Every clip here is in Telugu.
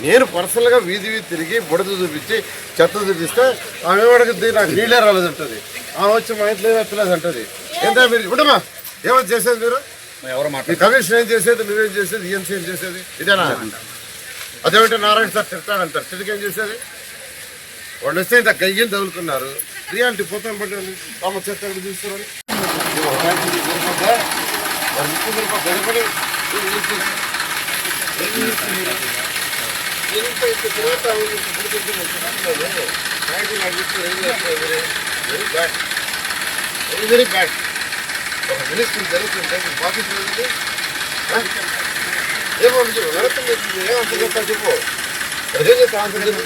నేను పర్సనల్గా వీధి వీధి తిరిగి బుడద చూపించి చెత్త చూపిస్తే ఆమె ఏమడుగుద్ది నాకు నీళ్ళే రాలేదంటది ఆమె వచ్చి మా ఇంట్లో ఏమెత్తలేదు అంటది ఏంటో మీరు ఇప్పుడమ్మా ఏమని చేసేది మీరు ఎవరు మీ కమిషన్ ఏం చేసేది నువ్వేం చేసేది ఈఎన్సీ ఏం చేసేది ఇదేనా అదేమంటే నారాయణ సార్ తిడతాడంటారు తిరిగి ఏం చేసేది వాళ్ళు వస్తే ఇంత గయ్యం తగులుకున్నారు రియాలిటీ పోతాం పట్టాలి తమ చెత్త ఎక్కడ చూస్తున్నారని very bad very very bad ఒక మినిస్టర్ జరుగుతుంటే మీకు ఆఫీస్ లేదు ఏమో మీరు నడపండి ఏమంత చెప్తారు చెప్పు అదేం చెప్తా ఆన్సర్ చెప్పు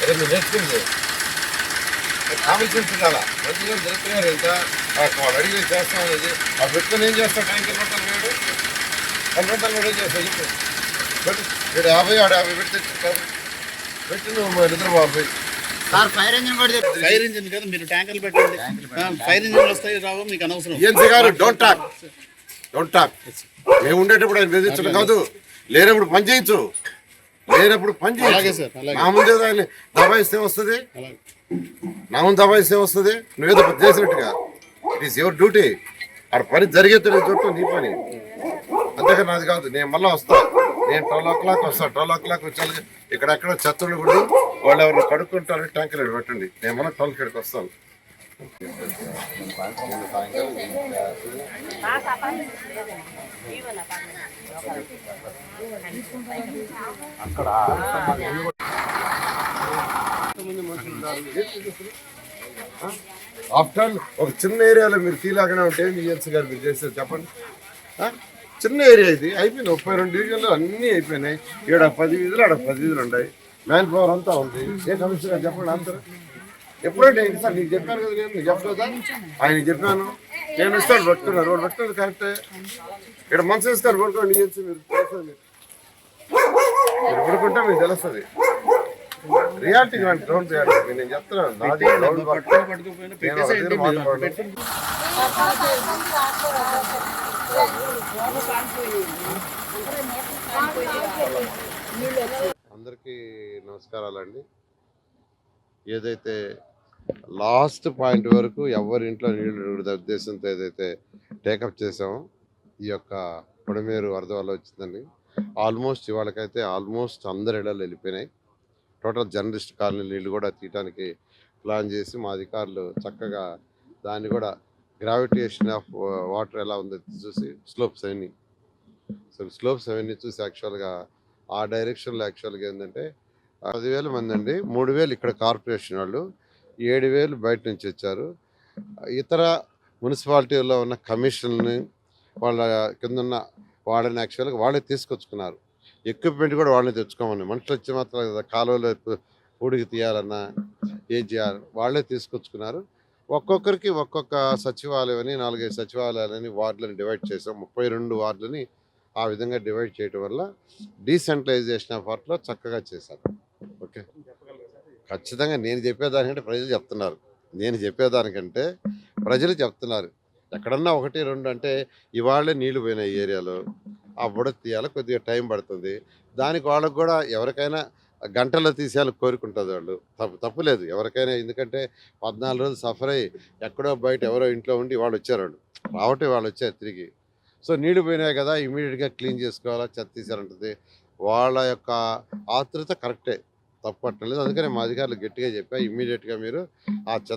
అరే మీరు నేర్చుకుంది కామన్ సెన్స్ ఉండాలా మంచిగా జరుగుతున్నారు ఎంత వాళ్ళు అడిగి చేస్తాం అనేది ఆ పెట్టుకొని ఏం చేస్తాం ట్యాంకర్ పెట్టాలి వీడు అది పెట్టాలి వీడు ఏం చేస్తావు చెప్పు పెట్టు. వీడు యాభై ఆడు యాభై పెట్టి తెచ్చుకుంటారు పెట్టి. నువ్వు నిద్ర బాబు sir fire engine fire engine కదా మీరు ట్యాంకర్లు పెట్టండి. ఫైర్ ఇంజిన్ వస్తాయి రావు మీకు అనవసరం. ఈఎన్సీ గారు డోంట్ టాక్. Don't talk. మేము ఉండేటప్పుడు ఆయన బెదిరించడం కాదు. లేనప్పుడు పని చేయించు లేనప్పుడు పని అలాగే చేయించు సార్, అలాగే. నా ముందే ఆయన దబాయిస్తే వస్తుంది. అలాగే నా ముందు దబాయిస్తే వస్తుంది. నువ్వేదో చేసినట్టుగా. ఇట్ ఈస్ యువర్ డ్యూటీ ఆడ పని జరిగేది చుట్టూ నీ పని. అంతేగా నాది కాదు నేను మళ్ళీ వస్తా. నేను ట్వెల్వ్ ఓ క్లాక్ వస్తా. ట్వెల్వ్ ఓ క్లాక్ వచ్చి ఇక్కడెక్కడ చెత్తలు కూడా వాళ్ళు ఎవరు కడుక్కుంటారు ట్యాంకర్ పెట్టండి. నేను మళ్ళీ ట్వెల్వ్ ఇక్కడికి వస్తాను. ఆఫ్టర్ ఒక చిన్న ఏరియాలో మీరు తీలాగానే ఉంటే ఈఎన్సీ గారు మీరు చేసేది చెప్పండి? చిన్న ఏరియా ఇది. అయిపోయింది. ముప్పై రెండు డివిజన్లు అన్నీ అయిపోయినాయి. ఈడ పది వీధులు ఆడ పది వీధులు ఉన్నాయి మ్యాన్ పవర్ అంతా ఉంది. ఏ కమిషనర్ చెప్పండి ఆన్సర్. ఎప్పుడంటే సార్ నీకు చెప్పాను కదా నేను చెప్పలేదా? ఆయన చెప్పాను. నేను ఇస్తాను పట్టుకున్నారు వాళ్ళు పట్టుకున్నది కరెక్టే. ఇక్కడ మనసు ఇస్తారు పడుకోండి ఈఎన్సీ మీరు? తెలుస్తుంది. మీరు పడుకుంటే మీకు తెలుస్తుంది. రియాలిటీ కానీ గ్రౌండ్ రియాలిటీ నేను చెప్తున్నాను. నాది గ్రౌండ్ వర్క్ పట్టుకుని పట్టుకోకపోయినా నేను అందరికీ నమస్కారాలండి. ఏదైతే లాస్ట్ పాయింట్ వరకు ఎవరి ఇంట్లో నీళ్ళు ఉద్దేశంతో ఏదైతే టేకప్ చేసామో ఈ యొక్క పొడమేరు వరద వల్ల వచ్చిందండి. ఆల్మోస్ట్ ఇవాళకైతే ఆల్మోస్ట్ అందరి ఇళ్ళలు వెళ్ళిపోయినాయి. టోటల్ జర్నలిస్ట్ కాలనీ నీళ్ళు కూడా తీయటానికి ప్లాన్ చేసి మా అధికారులు చక్కగా దాన్ని కూడా గ్రావిటేషన్ ఆఫ్ వాటర్ ఎలా ఉందో చూసి స్లోప్స్ అవన్నీ. సో స్లోప్స్ అవన్నీ చూసి యాక్చువల్గా ఆ డైరెక్షన్లో యాక్చువల్గా ఏంటంటే పదివేల మంది అండి మూడు వేలు ఇక్కడ కార్పొరేషన్ వాళ్ళు ఏడు వేలు బయట నుంచి వచ్చారు. ఇతర మున్సిపాలిటీలో ఉన్న కమిషన్ని వాళ్ళ కింద ఉన్న వాళ్ళని యాక్చువల్గా వాళ్ళే తీసుకొచ్చుకున్నారు. ఎక్విప్మెంట్ కూడా వాళ్ళని తెచ్చుకోమని. మనుషులు వచ్చి మాత్రం కాలువలో ఊడికి తీయాలన్నా ఏం చేయాలి? వాళ్ళే తీసుకొచ్చుకున్నారు. ఒక్కొక్కరికి ఒక్కొక్క సచివాలయం అని నాలుగైదు సచివాలయాలని వార్డులని డివైడ్ చేసాం ముప్పై రెండు వార్డులని ఆ విధంగా డివైడ్ చేయడం వల్ల డీసెంట్రలైజేషన్ ఆఫ్ వర్క్లో చక్కగా చేశారు. ఓకే? ఖచ్చితంగా నేను చెప్పేదానికంటే ప్రజలు చెప్తున్నారు. నేను చెప్పేదానికంటే ప్రజలు చెప్తున్నారు. ఎక్కడన్నా ఒకటి రెండు అంటే ఇవాళే నీళ్ళు పోయినాయి ఏరియాలో. ఆ బుడ తీయాలి కొద్దిగా టైం పడుతుంది. దానికి వాళ్ళకు కూడా ఎవరికైనా గంటల్లో తీసేయాలి కోరుకుంటుంది వాళ్ళు. తప్పు తప్పులేదు ఎవరికైనా ఎందుకంటే పద్నాలుగు రోజులు సఫర్ అయ్యి ఎక్కడో బయట ఎవరో ఇంట్లో ఉండి వాళ్ళు వచ్చారు వాళ్ళు. రావటే వాళ్ళు వచ్చారు తిరిగి. సో నీళ్ళు పోయినాయి కదా ఇమీడియట్గా క్లీన్ చేసుకోవాలా చెత్త తీసారంటుంది వాళ్ళ యొక్క ఆతృత కరెక్టే. తప్పట్టలేదు అందుకని మా అధికారులు గట్టిగా చెప్పా ఇమీడియట్గా మీరు ఆ చెత్త